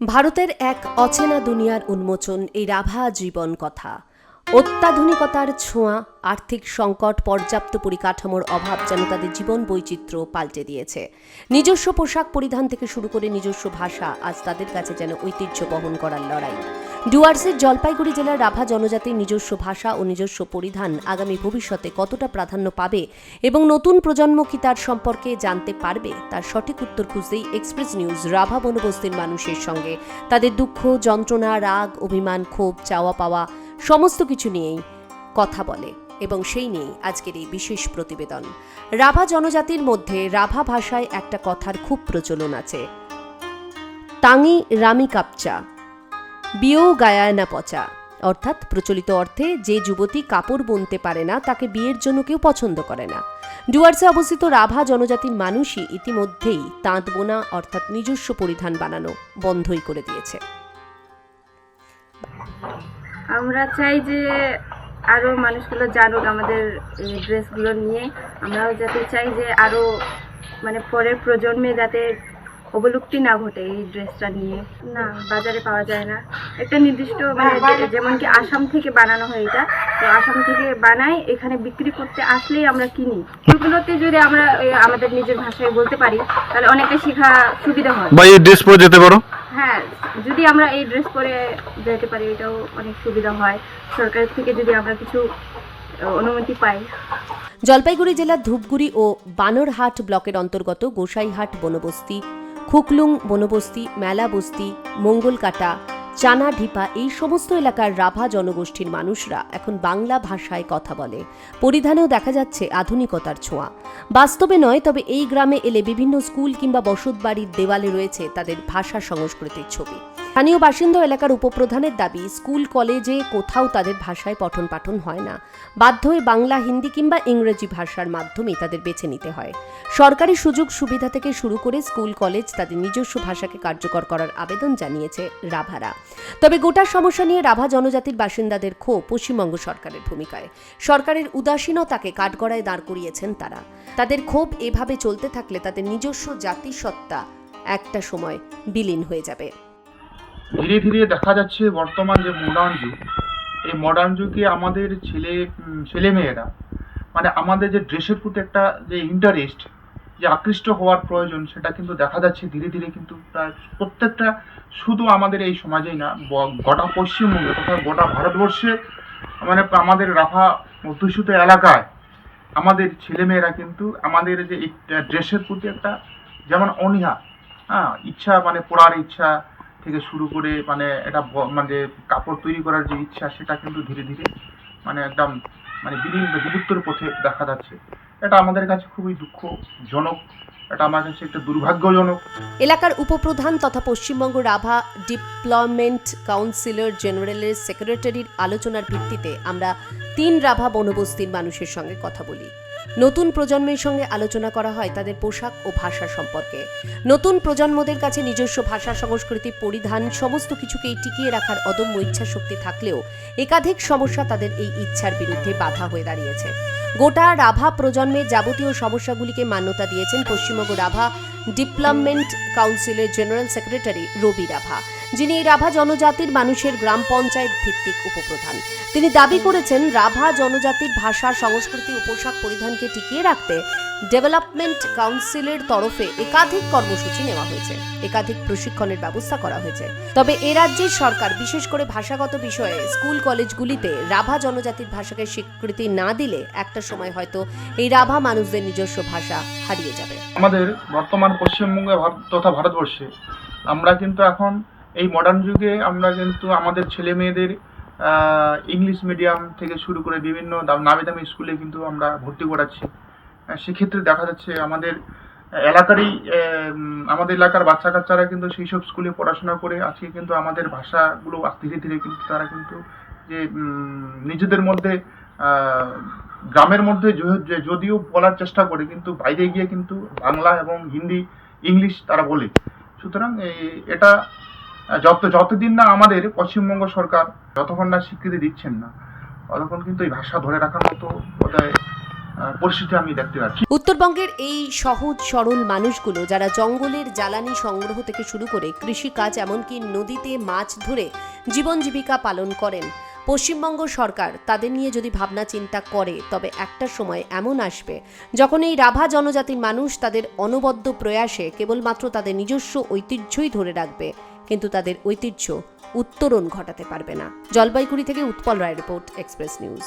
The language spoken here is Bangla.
ভারতের এক অচেনা দুনিয়ার উন্মোচন এই রাভা জীবন কথা। অত্যাধুনিকতার ছোঁয়া, আর্থিক সংকট, পর্যাপ্ত পরিকাঠামোর অভাব যেন তাদের জীবন বৈচিত্র্য পাল্টে দিয়েছে। নিজস্ব পোশাক পরিধান থেকে শুরু করে নিজস্ব ভাষা আজ তাদের কাছে যেন ঐতিহ্য বহন করার লড়াই। ডুয়ার্সের জলপাইগুড়ি জেলার রাভা জনজাতির নিজস্ব ভাষা ও নিজস্ব পরিধান আগামী ভবিষ্যতে কতটা প্রাধান্য পাবে এবং নতুন প্রজন্ম কি তার সম্পর্কে জানতে পারবে, তার সঠিক উত্তর খুঁজতেই এক্সপ্রেস নিউজ রাভা বনবস্তির মানুষের সঙ্গে। তাদের দুঃখ, যন্ত্রণা, রাগ, অভিমান, ক্ষোভ, চাওয়া পাওয়া সমস্ত কিছু নিয়েই কথা বলে এবং সেই নিয়েই আজকের এই বিশেষ প্রতিবেদন। রাভা জনজাতির মধ্যে রাভা ভাষায় একটা কথার খুব প্রচলন আছে। তাঙি রামি কাপচা বিয়েও গায়ায় না পচা। অর্থাৎ প্রচলিত অর্থে যে যুবতী কাপড় বুনতে পারে না, তাকে বিয়ের জন্য কেউ পছন্দ করে না। ডুয়ার্সে অবস্থিত রাভা জনজাতির মানুষই ইতিমধ্যেই তাঁত বোনা অর্থাৎ নিজস্ব পরিধান বানানো বন্ধই করে দিয়েছে। আমরা চাই যে আরও মানুষগুলো জানুক আমাদের ড্রেসগুলো নিয়ে। আমরাও যাতে চাই যে আরও মানে পরের প্রজন্মে যাতে অবলুপ্তি না ঘটে এই ড্রেসটা নিয়ে। না, বাজারে পাওয়া যায় না। একটা নির্দিষ্ট মানে যেমন কি আসাম থেকে বানানো হয় এটা, তো আসাম থেকে বানাই, এখানে বিক্রি করতে আসলেই আমরা কিনি। এগুলোতে যদি আমরা আমাদের নিজের ভাষায় বলতে পারি, তাহলে অনেকটা শেখা সুবিধা হয়। এই ড্রেস পরে যেতে পারো। হ্যাঁ যদি আমরা এই ড্রেস পরে যেতে পারি, এটাও অনেক সুবিধা হয়। সরকার থেকে যদি আমরা কিছু অনুমতি পাই। জলপাইগুড়ি জেলার ধূপগুড়ি ও বানরহাট ব্লকের অন্তর্গত গোসাইহাট বনবস্তি, খুকলুং বনবস্তি মেলা বস্তি মঙ্গলকাটা চানা, ঢিপা এই সমস্ত এলাকার রাভা জনগোষ্ঠীর মানুষরা এখন বাংলা ভাষায় কথা বলে। পরিধানেও দেখা যাচ্ছে আধুনিকতার ছোঁয়া। বাস্তবে নয়, তবে এই গ্রামে এলে বিভিন্ন স্কুল কিংবা বসত বাড়ির দেওয়ালে রয়েছে তাদের ভাষা সংস্কৃতির ছবি। স্থানীয় বাসিন্দা এলাকার উপপ্রধানের দাবি, স্কুল, কলেজে কোথাও তাদের ভাষায় পঠন পাঠন হয় না। বাধ্য হয়ে বাংলা, হিন্দি কিংবা ইংরেজি ভাষার মাধ্যমে তাদের বেছে নিতে হয়। সরকারি সুযোগ সুবিধা থেকে শুরু করে স্কুল, কলেজ তাদের নিজস্ব ভাষাকে কার্যকর করার আবেদন জানিয়েছে রাভারা। তবে গোটা সমস্যা নিয়ে রাভা জনজাতির বাসিন্দাদের ক্ষোভ পশ্চিমবঙ্গ সরকারের ভূমিকায়। সরকারের উদাসীনতাকে কাঠগড়ায় দাঁড় করিয়েছেন তারা। তাদের ক্ষোভ এভাবে চলতে থাকলে তাদের নিজস্ব জাতিসত্তা একটা সময় বিলীন হয়ে যাবে। ধীরে ধীরে দেখা যাচ্ছে বর্তমান যে মডার্ন যুগ, এই মডার্ন যুগে আমাদের ছেলে ছেলেমেয়েরা মানে আমাদের যে ড্রেসের প্রতি একটা যে ইন্টারেস্ট যে আকৃষ্ট হওয়ার প্রয়োজন, সেটা কিন্তু দেখা যাচ্ছে ধীরে ধীরে কিন্তু প্রায় প্রত্যেকটা, শুধু আমাদের এই সমাজেই না গোটা পশ্চিমবঙ্গে তথা গোটা ভারতবর্ষে মানে আমাদের রাফা অধ্যুষিত এলাকায়, আমাদের ছেলেমেয়েরা কিন্তু আমাদের যে ড্রেসের প্রতি একটা যেমন অনীহা হ্যাঁ ইচ্ছা মানে পড়ার ইচ্ছা থেকে শুরু করে মানে এটা মানে কাপড় তৈরি করার যে ইচ্ছা সেটা কিন্তু ধীরে ধীরে মানে একদম মানে বিলীন বিলুপ্তর পথে দেখা যাচ্ছে। এটা আমাদের কাছে খুবই দুঃখজনক, এটা আমার কাছে একটা দুর্ভাগ্যজনক। এলাকার উপপ্রধান তথা পশ্চিমবঙ্গ রাভা ডিপ্লয়মেন্ট কাউন্সিলর জেনারেলের সেক্রেটারির আলোচনার ভিত্তিতে আমরা তিন রাভা বনবস্তির মানুষের সঙ্গে কথা বলি। নতুন প্রজন্মের সঙ্গে আলোচনা করা হয় তাদের পোশাক ও ভাষা সম্পর্কে। নতুন প্রজন্মদের কাছে নিজস্ব ভাষা, সংস্কৃতি, পরিধান সমস্ত কিছুকেই টিকিয়ে রাখার অদম্য ইচ্ছা শক্তি থাকলেও একাধিক সমস্যা তাদের এই ইচ্ছার বিরুদ্ধে বাধা হয়ে দাঁড়িয়েছে। গোটা রাভা প্রজন্মের যাবতীয় সমস্যাগুলিকে মান্যতা দিয়েছেন পশ্চিমবঙ্গ রাভা ডিপ্লয়মেন্ট কাউন্সিলের জেনারেল সেক্রেটারি রবি রাভা। যিনি এই রাভা জনজাতির মানুষের গ্রাম পঞ্চায়েত ভিত্তিক উপপ্রধান। তিনি দাবি করেছেন, রাভা জনজাতির ভাষা, সংস্কৃতি ও পোশাক পরিধানকে টিকিয়ে রাখতে ডেভেলপমেন্ট কাউন্সিলের তরফে একাধিক কর্মসূচি নেওয়া হয়েছে। একাধিক প্রশিক্ষণের ব্যবস্থা করা হয়েছে। তবে এ রাজ্যের সরকার, বিশেষ করে ভাষাগত বিষয়ে স্কুল কলেজগুলিতে রাভা জনজাতির ভাষাকে স্বীকৃতি না দিলে একটা সময় হয়তো এই রাভা মানুষদের নিজস্ব ভাষা হারিয়ে যাবে। আমাদের বর্তমান পশ্চিমবঙ্গে তথা ভারতবর্ষে আমরা কিন্তু এখন এই মডার্ন যুগে আমরা কিন্তু আমাদের ছেলে মেয়েদের ইংলিশ মিডিয়াম থেকে শুরু করে বিভিন্ন নামি দামি স্কুলে কিন্তু আমরা ভর্তি করাচ্ছি। সেক্ষেত্রে দেখা যাচ্ছে আমাদের এলাকারই আমাদের এলাকার বাচ্চা কাচ্চারা কিন্তু সেই সব স্কুলে পড়াশোনা করে আজকে কিন্তু আমাদের ভাষাগুলো ধীরে ধীরে কিন্তু তারা কিন্তু যে নিজেদের মধ্যে গ্রামের মধ্যে যদিও বলার চেষ্টা করে কিন্তু বাইরে গিয়ে কিন্তু বাংলা এবং হিন্দি ইংলিশ তারা বলে। সুতরাং এটা যত যতদিন না আমাদের পশ্চিমবঙ্গ সরকার যতক্ষণ না স্বীকৃতি দিচ্ছেন না, ততক্ষণ কিন্তু এই ভাষা ধরে রাখার মতো বোধহয় উত্তরবঙ্গের এই সহজ সরল মানুষগুলো যারা জঙ্গলের জ্বালানি সংগ্রহ থেকে শুরু করে কৃষিকাজ এমনকি নদীতে মাছ ধরে জীবন জীবিকা পালন করেন, পশ্চিমবঙ্গ সরকার তাদের নিয়ে যদি ভাবনা চিন্তা করে, তবে একটা সময় এমন আসবে, যখন এই রাভা জনজাতির মানুষ তাদের অনবদ্য প্রয়াসে কেবলমাত্র তাদের নিজস্ব ঐতিহ্যই ধরে রাখবে। কিন্তু তাদের ঐতিহ্য উত্তরণ ঘটাতে পারবে না। জলপাইগুড়ি থেকে Utpal Roy report Express News.